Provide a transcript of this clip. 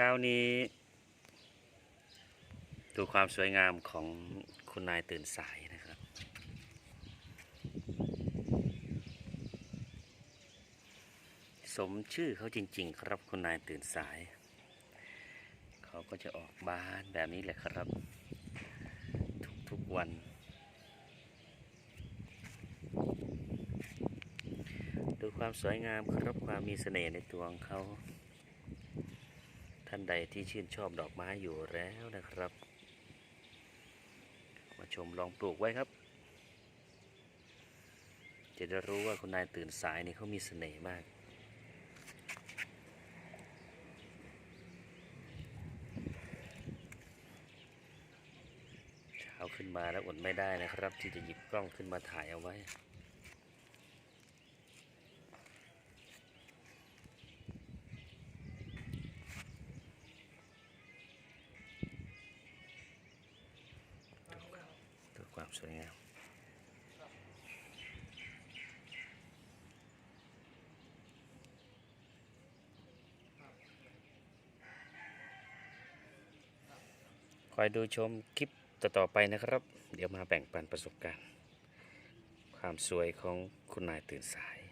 ช้านี้ ดูความสวยงามของคุณนายตื่นสายนะครับ สมชื่อเขาจริง ๆ ครับคุณนายตื่นสาย เขาก็จะออกบ้านแบบนี้แหละครับ ทุกๆวันดูความสวยงามครับความมีเสน่ห์ในตัวของเขาานใดที่ชื่นชอบดอกไม้อยู่แล้วนะครับ มาชมลองปลูกไว้ครับ จะได้รู้ว่าคุณนายตื่นสายนี่เขามีเสน่ห์มากเช้าขึ้นมาแล้วอดไม่ได้นะครับ ที่จะหยิบกล้องขึ้นมาถ่ายเอาไว้ ความสวยงามคอยดูชมคลิปต่อๆไปนะครับ เดี๋ยวมาแบ่งปันประสบการณ์ ความสวยของคุณนายตื่นสาย